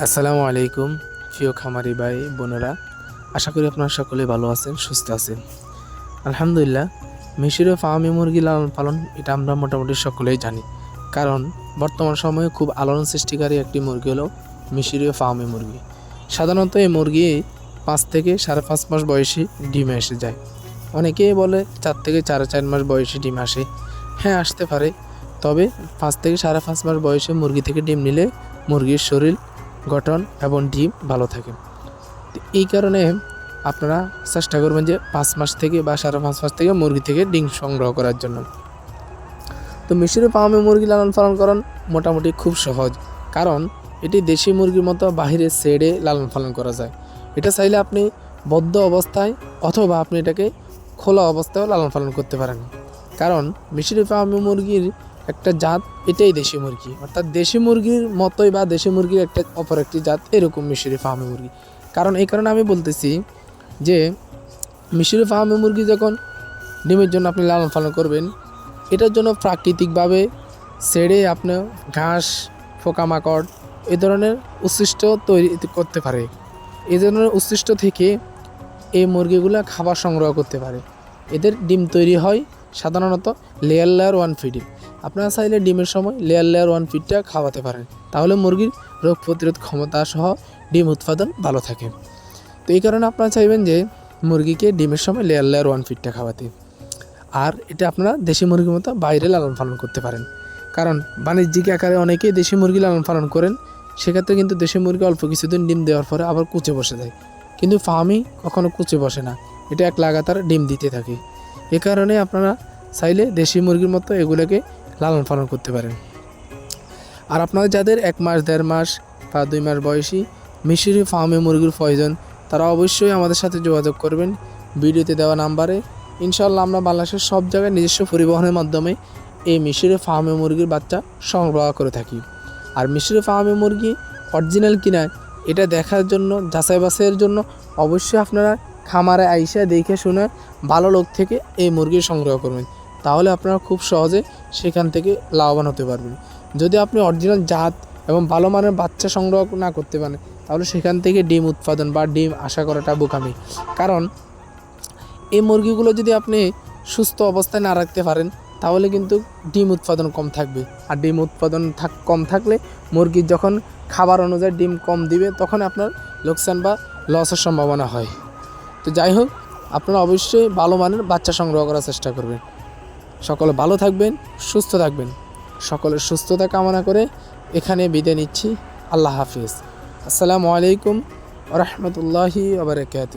আসসালামু আলাইকুম, প্রিয় খামারি ভাই, বোনেরা। আশা করি আপনারা সকলে ভালো আছেন, সুস্থ আছেন। আলহামদুলিল্লাহ, মিশরীয় ফার্মি মুরগি লালন পালন, এটা আমরা মোটামুটি সকলেই জানি। কারণ, বর্তমান সময়ে খুব আলোড়ন সৃষ্টিকারী একটি মুরগি হলো মিশরীয় ফার্মি মুরগি। সাধারণত এই মুরগি পাঁচ থেকে সাড়ে পাঁচ মাস বয়সী ডিমে এসে যায়। অনেকেই বলে চার থেকে সাড়ে চার মাস বয়সী ডিম আসে। হ্যাঁ আসতে পারে। তবে পাঁচ থেকে সাড়ে পাঁচ মাস বয়সে মুরগি থেকে ডিম নিলে মুরগির শরীর গঠন এবং ডিম ভালো থাকে। এই কারণে আপনারা চেষ্টা করবেন যে পাঁচ মাস থেকে বা সাড়ে পাঁচ মাস থেকে মুরগি থেকে ডিম সংগ্রহ করার জন্য। তো মিশরে ফার্মে মুরগি লালন পালন করান মোটামুটি খুব সহজ, কারণ এটি দেশি মুরগির মতো বাহিরে সেডে লালন পালন করা যায়। এটা চাইলে আপনি বদ্ধ অবস্থায় অথবা আপনি এটাকে খোলা অবস্থায়ও লালন পালন করতে পারেন। কারণ মিশরি ফার্মে মুরগির একটা জাত এটাই দেশি মুরগি। অর্থাৎ দেশি মুরগির মতোই বা দেশি মুরগির একটা অপর একটি জাত এরকম মিশরি ফার্মে মুরগি। কারণ এই কারণে আমি বলতেছি যে মিশরি ফার্মে মুরগি যখন ডিমের জন্য আপনি লালন পালন করবেন, এটার জন্য প্রাকৃতিকভাবে ছেড়ে আপনি ঘাস, পোকামাকড় এ ধরনের উচ্ছিষ্ট তৈরি করতে পারে। এ ধরনের উচ্ছিষ্ট থেকে এই মুরগিগুলো খাবার সংগ্রহ করতে পারে। এদের ডিম তৈরি হয় সাধারণত লেয়ার লেয়ার ওয়ান ফিডে। আপনারা চাইলে ডিমের সময় লেয়ার লেয়ার ওয়ান ফিটটা খাওয়াতে পারেন। তাহলে মুরগির রোগ প্রতিরোধ ক্ষমতা সহ ডিম উৎপাদন ভালো থাকে। তো এই কারণে আপনারা চাইবেন যে মুরগিকে ডিমের সময় লেয়ার লেয়ার ওয়ান ফিডটা খাওয়াতে। আর এটা আপনারা দেশি মুরগির মতো বাইরে লালন পালন করতে পারেন। কারণ বাণিজ্যিক আকারে অনেকেই দেশি মুরগি লালন পালন করেন। সেক্ষেত্রে কিন্তু দেশি মুরগি অল্প কিছুদিন ডিম দেওয়ার পরে আবার কুচে বসে যায়। কিন্তু ফার্মই কখনো কুচে বসে না। এটা এক লাগাতার ডিম দিতে থাকে। এ কারণে আপনারা চাইলে দেশি মুরগির মতো এগুলোকে লালন পালন করতে পারেন। আর আপনারা যাদের এক মাস, দেড় মাস বা দুই মাস বয়সী, মিশরি ফার্মে মুরগির প্রয়োজন, তারা অবশ্যই আমাদের সাথে যোগাযোগ করবেন। ভিডিওতে দেওয়া নাম্বারে। ইনশাল্লাহ আমরা বাংলাদেশের সব জায়গায় নিজস্ব পরিবহনের মাধ্যমে এই মিশরি ফার্মে মুরগির বাচ্চা সংগ্রহ করে থাকি। আর মিশরি ফার্মে মুরগি অরিজিনাল কিনা, এটা দেখার জন্য, যাচাই বাছাইয়ের জন্য অবশ্যই আপনারা খামারে আইসা দেখে শুনে ভালো লোক থেকে এই মুরগি সংগ্রহ করবেন। তাহলে আপনারা খুব সহজে সেখান থেকে লাভবান হতে পারবেন। যদি আপনি অরিজিনাল জাত এবং ভালো মানের বাচ্চা সংগ্রহ না করতে পারেন, তাহলে সেখান থেকে ডিম উৎপাদন বা ডিম আশা করাটা বোকামি। কারণ এই মুরগিগুলো যদি আপনি সুস্থ অবস্থায় না রাখতে পারেন, তাহলে কিন্তু ডিম উৎপাদন কম থাকবে। আর ডিম উৎপাদন থাক, কম থাকলে মুরগির যখন খাবার অনুযায়ী ডিম কম দিবে, তখন আপনার লোকসান বা লসের সম্ভাবনা হয়। তো যাই হোক, আপনারা অবশ্যই ভালো মানের বাচ্চা সংগ্রহ করার চেষ্টা করবেন। সকলে ভালো থাকবেন, সুস্থ থাকবেন। সকলের সুস্থতা কামনা করে এখানে বিদায় নিচ্ছি। আল্লাহ হাফিজ। আসসালামু আলাইকুম রহমতুল্লাহি আবরকাত